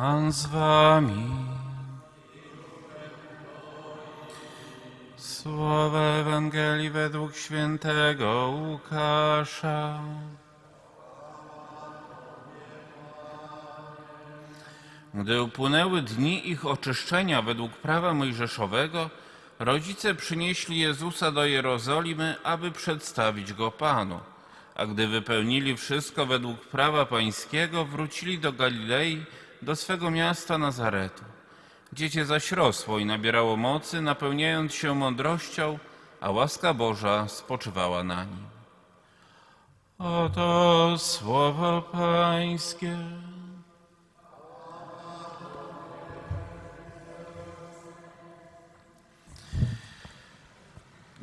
Pan z wami. Słowa Ewangelii według świętego Łukasza. Gdy upłynęły dni ich oczyszczenia według prawa mojżeszowego, rodzice przynieśli Jezusa do Jerozolimy, aby przedstawić go Panu. A gdy wypełnili wszystko według prawa pańskiego, wrócili do Galilei, do swego miasta Nazaretu. Dziecię zaś rosło i nabierało mocy, napełniając się mądrością, a łaska Boża spoczywała na nim. Oto słowo Pańskie.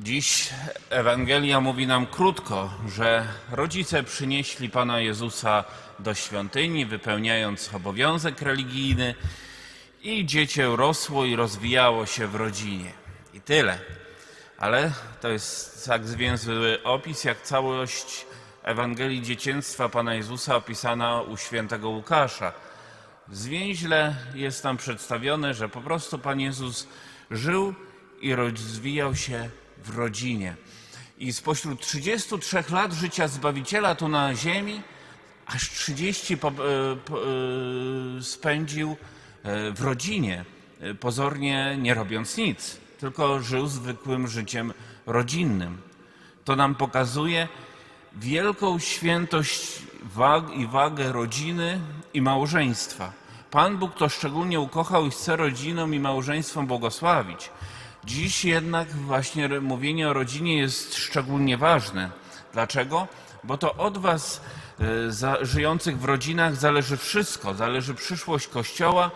Dziś Ewangelia mówi nam krótko, że rodzice przynieśli Pana Jezusa do świątyni, wypełniając obowiązek religijny, i dziecię rosło i rozwijało się w rodzinie. I tyle. Ale to jest tak zwięzły opis, jak całość Ewangelii dzieciństwa Pana Jezusa opisana u świętego Łukasza. Zwięźle jest tam przedstawione, że po prostu Pan Jezus żył i rozwijał się w rodzinie. I spośród 33 lat życia Zbawiciela tu na ziemi, aż 30 po, e, e, spędził e, w rodzinie, pozornie nie robiąc nic, tylko żył zwykłym życiem rodzinnym. To nam pokazuje wielką świętość i wagę rodziny i małżeństwa. Pan Bóg to szczególnie ukochał i chce rodzinom i małżeństwom błogosławić. Dziś jednak właśnie mówienie o rodzinie jest szczególnie ważne. Dlaczego? Bo to od Was, e, żyjących w rodzinach, zależy wszystko. Zależy przyszłość Kościoła,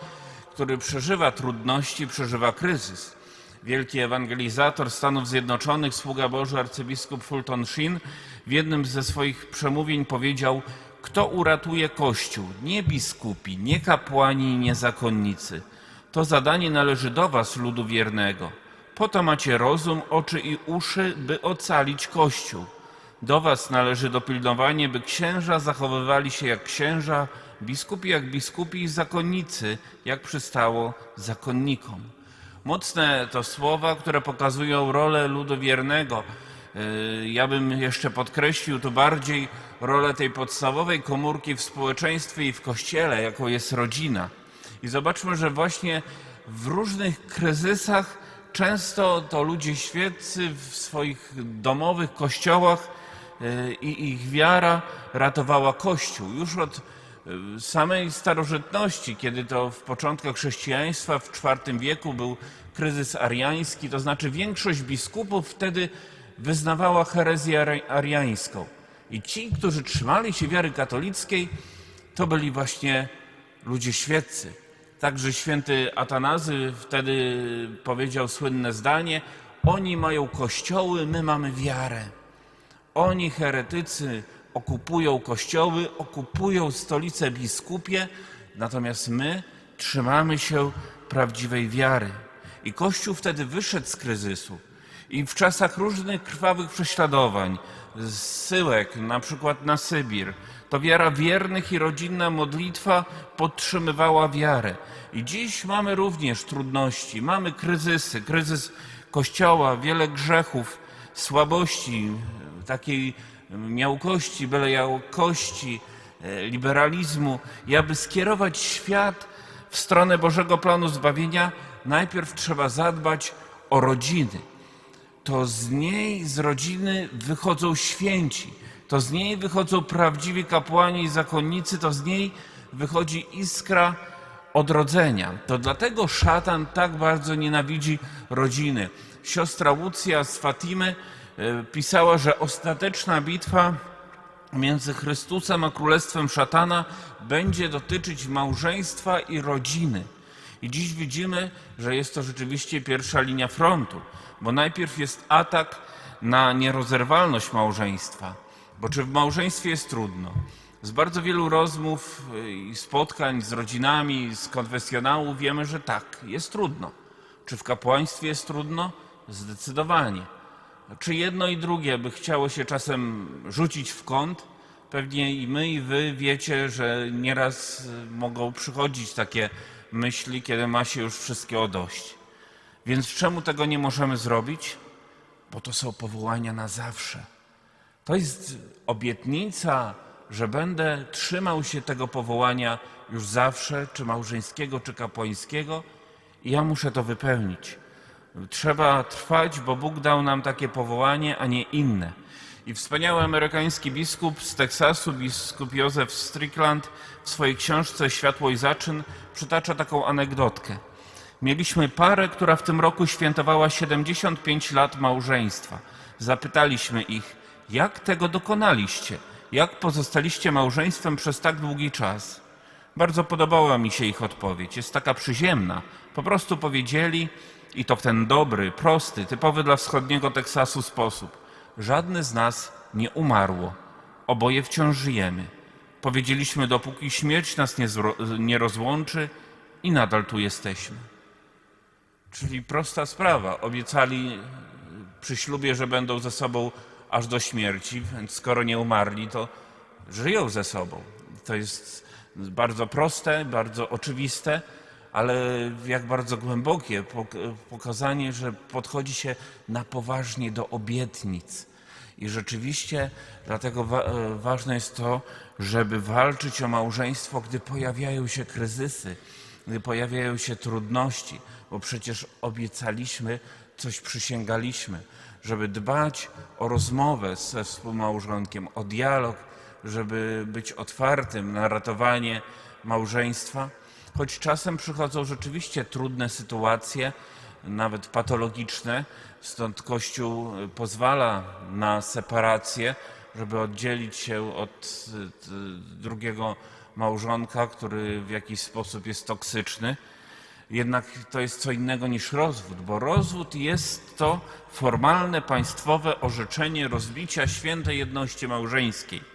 który przeżywa trudności, przeżywa kryzys. Wielki ewangelizator Stanów Zjednoczonych, sługa Boży arcybiskup Fulton Sheen w jednym ze swoich przemówień powiedział: Kto uratuje Kościół? Nie biskupi, nie kapłani, nie zakonnicy. To zadanie należy do Was, ludu wiernego. Po to macie rozum, oczy i uszy, by ocalić Kościół. Do Was należy dopilnowanie, by księża zachowywali się jak księża, biskupi jak biskupi i zakonnicy, jak przystało zakonnikom. Mocne to słowa, które pokazują rolę ludu wiernego. Yy, Ja bym jeszcze podkreślił tu bardziej rolę tej podstawowej komórki w społeczeństwie i w kościele, jaką jest rodzina. I zobaczmy, że właśnie w różnych kryzysach często to ludzie świeccy w swoich domowych kościołach yy, i ich wiara ratowała Kościół. Już od yy, samej starożytności, kiedy to w początkach chrześcijaństwa w IV wieku był kryzys ariański, to znaczy większość biskupów wtedy wyznawała herezję ari- ariańską. I ci, którzy trzymali się wiary katolickiej, to byli właśnie ludzie świeccy. Także święty Atanazy wtedy powiedział słynne zdanie: Oni mają kościoły, my mamy wiarę. Oni, heretycy, okupują kościoły, okupują stolice biskupie, natomiast my trzymamy się prawdziwej wiary. I Kościół wtedy wyszedł z kryzysu. I w czasach różnych krwawych prześladowań, zsyłek, na przykład na Sybir, to wiara wiernych i rodzinna modlitwa podtrzymywała wiarę. I dziś mamy również trudności, mamy kryzysy, kryzys Kościoła, wiele grzechów, słabości, takiej miałkości, byle jakości, e, liberalizmu. I aby skierować świat w stronę Bożego planu zbawienia, najpierw trzeba zadbać o rodziny. To z niej, z rodziny wychodzą święci, to z niej wychodzą prawdziwi kapłani i zakonnicy, to z niej wychodzi iskra odrodzenia. To dlatego szatan tak bardzo nienawidzi rodziny. Siostra Łucja z Fatimy e, pisała, że ostateczna bitwa między Chrystusem a królestwem szatana będzie dotyczyć małżeństwa i rodziny. I dziś widzimy, że jest to rzeczywiście pierwsza linia frontu, bo najpierw jest atak na nierozerwalność małżeństwa. Bo czy w małżeństwie jest trudno? Z bardzo wielu rozmów y, i spotkań z rodzinami, z konfesjonału wiemy, że tak, jest trudno. Czy w kapłaństwie jest trudno? Zdecydowanie. Czy jedno i drugie by chciało się czasem rzucić w kąt? pewnie i my, i wy wiecie, że nieraz y, mogą przychodzić takie myśli, kiedy ma się już wszystkiego dość. Więc czemu tego nie możemy zrobić? Bo to są powołania na zawsze. To jest obietnica, że będę trzymał się tego powołania już zawsze, czy małżeńskiego, czy kapłańskiego, i ja muszę to wypełnić. Trzeba trwać, bo Bóg dał nam takie powołanie, a nie inne. I wspaniały amerykański biskup z Teksasu, biskup Józef Strickland, w swojej książce Światło i Zaczyn przytacza taką anegdotkę. Mieliśmy parę, która w tym roku świętowała 75 lat małżeństwa. Zapytaliśmy ich, jak tego dokonaliście? Jak pozostaliście małżeństwem przez tak długi czas? Bardzo podobała mi się ich odpowiedź. Jest taka przyziemna. Po prostu powiedzieli, i to w ten dobry, prosty, typowy dla wschodniego Teksasu sposób. Żadny z nas nie umarło. Oboje wciąż żyjemy. Powiedzieliśmy, dopóki śmierć nas nie, nie rozłączy i nadal tu jesteśmy. Czyli prosta sprawa. Obiecali przy ślubie, że będą ze sobą aż do śmierci, więc skoro nie umarli, to żyją ze sobą. To jest bardzo proste, bardzo oczywiste, ale jak bardzo głębokie pok- pokazanie, że podchodzi się na poważnie do obietnic. I rzeczywiście dlatego wa- e, ważne jest to, żeby walczyć o małżeństwo, gdy pojawiają się kryzysy, gdy pojawiają się trudności, bo przecież obiecaliśmy, coś przysięgaliśmy, żeby dbać o rozmowę ze współmałżonkiem, o dialog, żeby być otwartym na ratowanie małżeństwa. Choć czasem przychodzą rzeczywiście trudne sytuacje, nawet patologiczne, stąd Kościół pozwala na separację, żeby oddzielić się od t- drugiego małżonka, który w jakiś sposób jest toksyczny. Jednak to jest co innego niż rozwód, bo rozwód jest to formalne państwowe orzeczenie rozbicia świętej jedności małżeńskiej.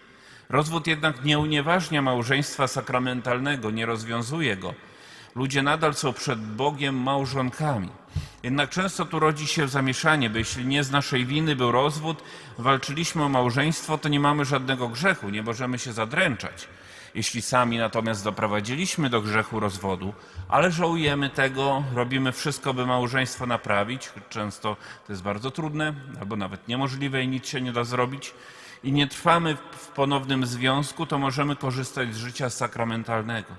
Rozwód jednak nie unieważnia małżeństwa sakramentalnego, nie rozwiązuje go. Ludzie nadal są przed Bogiem małżonkami. Jednak często tu rodzi się zamieszanie, bo jeśli nie z naszej winy był rozwód, walczyliśmy o małżeństwo, to nie mamy żadnego grzechu, nie możemy się zadręczać. Jeśli sami natomiast doprowadziliśmy do grzechu rozwodu, ale żałujemy tego, robimy wszystko, by małżeństwo naprawić, często to jest bardzo trudne albo nawet niemożliwe i nic się nie da zrobić, i nie trwamy w ponownym związku, to możemy korzystać z życia sakramentalnego.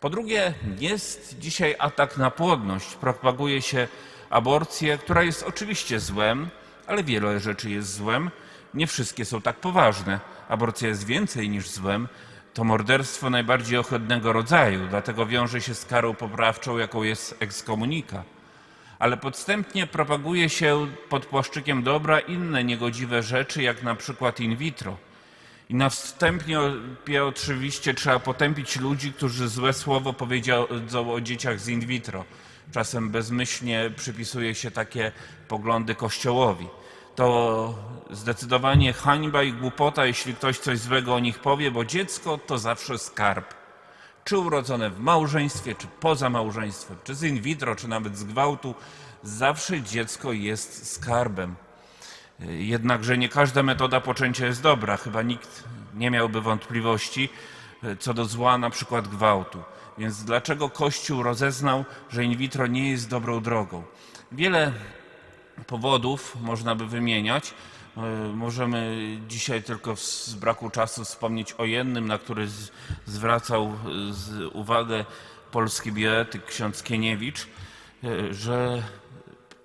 Po drugie, jest dzisiaj atak na płodność. Propaguje się aborcję, która jest oczywiście złem, ale wiele rzeczy jest złem. Nie wszystkie są tak poważne. Aborcja jest więcej niż złem. To morderstwo najbardziej ohydnego rodzaju, dlatego wiąże się z karą poprawczą, jaką jest ekskomunika. Ale podstępnie propaguje się pod płaszczykiem dobra inne niegodziwe rzeczy, jak na przykład in vitro. I na wstępie oczywiście trzeba potępić ludzi, którzy złe słowo powiedzą o dzieciach z in vitro. Czasem bezmyślnie przypisuje się takie poglądy Kościołowi. To zdecydowanie hańba i głupota, jeśli ktoś coś złego o nich powie, bo dziecko to zawsze skarb. Czy urodzone w małżeństwie, czy poza małżeństwem, czy z in vitro, czy nawet z gwałtu, zawsze dziecko jest skarbem. Jednakże nie każda metoda poczęcia jest dobra. Chyba nikt nie miałby wątpliwości e, co do zła na przykład gwałtu. Więc dlaczego Kościół rozeznał, że in vitro nie jest dobrą drogą? Wiele powodów można by wymieniać. E, Możemy dzisiaj tylko z braku czasu wspomnieć o jednym, na który zwracał e, uwagę polski bioetyk ksiądz Kieniewicz, e, że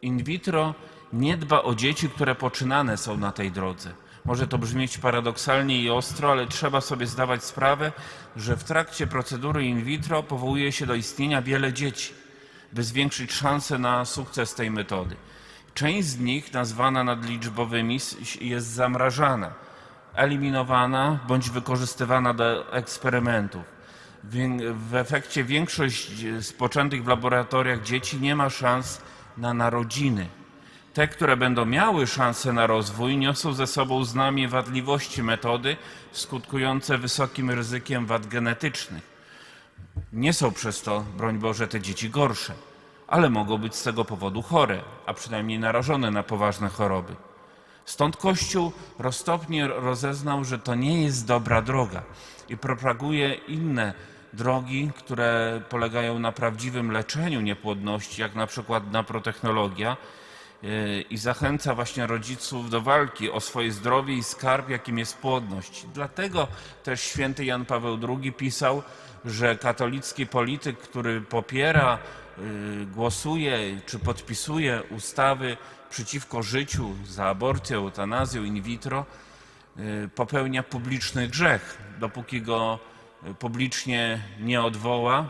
in vitro nie dba o dzieci, które poczynane są na tej drodze. Może to brzmieć paradoksalnie i ostro, ale trzeba sobie zdawać sprawę, że w trakcie procedury in vitro powołuje się do istnienia wiele dzieci, by zwiększyć szanse na sukces tej metody. Część z nich, nazwana nadliczbowymi, jest zamrażana, eliminowana bądź wykorzystywana do eksperymentów. W efekcie większość spoczętych w laboratoriach dzieci nie ma szans na narodziny. Te, które będą miały szansę na rozwój, niosą ze sobą znamie wadliwości metody, skutkujące wysokim ryzykiem wad genetycznych. Nie są przez to, broń Boże, te dzieci gorsze, ale mogą być z tego powodu chore, a przynajmniej narażone na poważne choroby. Stąd Kościół roztopnie rozeznał, że to nie jest dobra droga i propaguje inne drogi, które polegają na prawdziwym leczeniu niepłodności, jak na przykład naprotechnologia yy, i zachęca właśnie rodziców do walki o swoje zdrowie i skarb, jakim jest płodność. Dlatego też święty Jan Paweł II pisał, że katolicki polityk, który popiera, głosuje czy podpisuje ustawy przeciwko życiu, za aborcję, eutanazję in vitro, y, popełnia publiczny grzech, dopóki go y, publicznie nie odwoła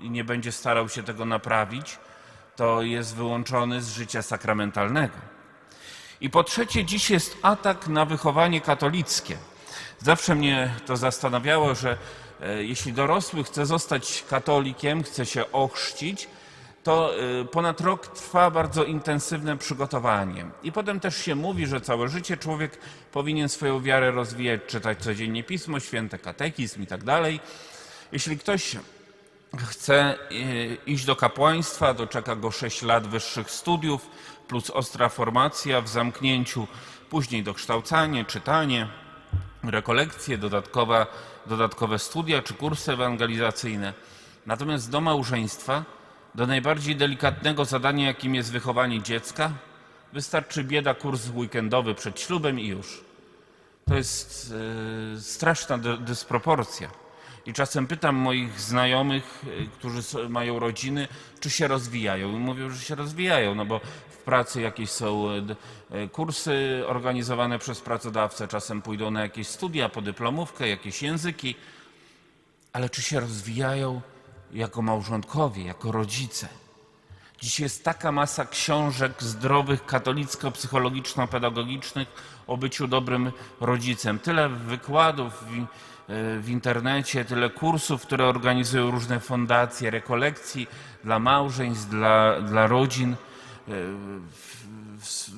i nie będzie starał się tego naprawić, to jest wyłączony z życia sakramentalnego. I po trzecie, dziś jest atak na wychowanie katolickie. Zawsze mnie to zastanawiało, że e, jeśli dorosły chce zostać katolikiem, chce się ochrzcić, to e, ponad rok trwa bardzo intensywne przygotowanie. I potem też się mówi, że całe życie człowiek powinien swoją wiarę rozwijać, czytać codziennie Pismo Święte, katechizm i tak dalej. Jeśli ktoś chce e, iść do kapłaństwa, to czeka go 6 lat wyższych studiów, plus ostra formacja w zamknięciu, później dokształcanie, czytanie, rekolekcje, dodatkowe, dodatkowe studia czy kursy ewangelizacyjne. Natomiast do małżeństwa, do najbardziej delikatnego zadania, jakim jest wychowanie dziecka, wystarczy bieda kurs weekendowy przed ślubem i już. To jest e, straszna dy- dysproporcja. I czasem pytam moich znajomych, e, którzy mają rodziny, czy się rozwijają. I mówią, że się rozwijają, no bo w pracy jakieś są e, kursy organizowane przez pracodawcę, czasem pójdą na jakieś studia, podyplomówkę, jakieś języki. Ale czy się rozwijają jako małżonkowie, jako rodzice? Dziś jest taka masa książek zdrowych, katolicko-psychologiczno-pedagogicznych o byciu dobrym rodzicem. Tyle wykładów w, e, w internecie, tyle kursów, które organizują różne fundacje, rekolekcji dla małżeństw, dla, dla rodzin. E,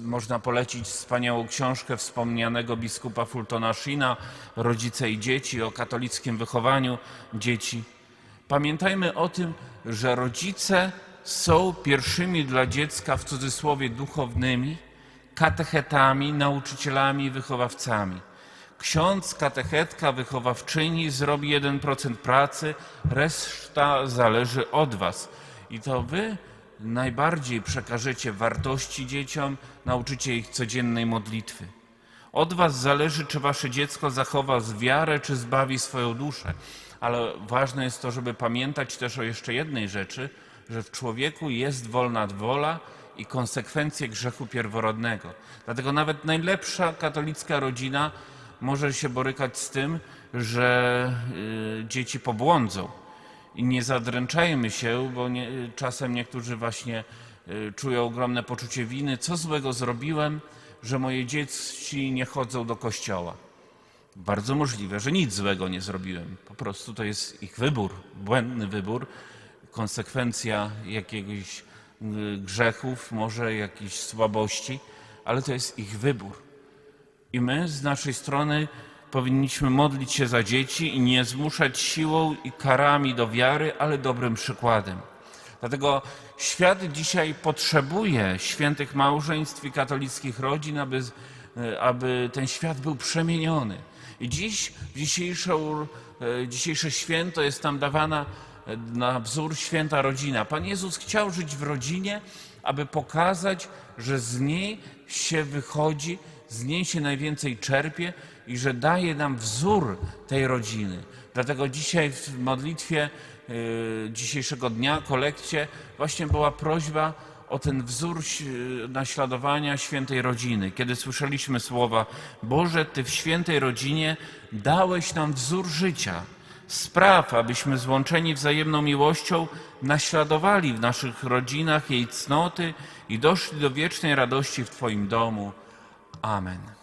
Można polecić wspaniałą książkę wspomnianego biskupa Fultona Shina, Rodzice i dzieci, o katolickim wychowaniu dzieci. Pamiętajmy o tym, że rodzice są pierwszymi dla dziecka w cudzysłowie duchownymi, katechetami, nauczycielami i wychowawcami. Ksiądz, katechetka, wychowawczyni zrobi 1% pracy, reszta zależy od Was. I to Wy najbardziej przekażecie wartości dzieciom, nauczycie ich codziennej modlitwy. Od was zależy, czy wasze dziecko zachowa z wiarę, czy zbawi swoją duszę. Ale ważne jest to, żeby pamiętać też o jeszcze jednej rzeczy, że w człowieku jest wolna wola i konsekwencje grzechu pierworodnego. Dlatego nawet najlepsza katolicka rodzina może się borykać z tym, że y, dzieci pobłądzą. I nie zadręczajmy się, bo nie, czasem niektórzy właśnie y, czują ogromne poczucie winy. Co złego zrobiłem, że moje dzieci nie chodzą do kościoła? Bardzo możliwe, że nic złego nie zrobiłem. Po prostu to jest ich wybór, błędny wybór, konsekwencja jakiegoś y, grzechów, może jakiejś słabości, ale to jest ich wybór. I my z naszej strony powinniśmy modlić się za dzieci i nie zmuszać siłą i karami do wiary, ale dobrym przykładem. Dlatego świat dzisiaj potrzebuje świętych małżeństw i katolickich rodzin, aby, aby ten świat był przemieniony. Dziś, w dzisiejszą, e, dzisiejsze święto jest nam dawana e, na wzór święta rodzina. Pan Jezus chciał żyć w rodzinie, aby pokazać, że z niej się wychodzi, z niej się najwięcej czerpie i że daje nam wzór tej rodziny. Dlatego dzisiaj w modlitwie y, dzisiejszego dnia, kolekcie, właśnie była prośba o ten wzór ś- naśladowania świętej rodziny. Kiedy słyszeliśmy słowa Boże, Ty w świętej rodzinie dałeś nam wzór życia. Spraw, abyśmy złączeni wzajemną miłością naśladowali w naszych rodzinach jej cnoty i doszli do wiecznej radości w Twoim domu. Amen.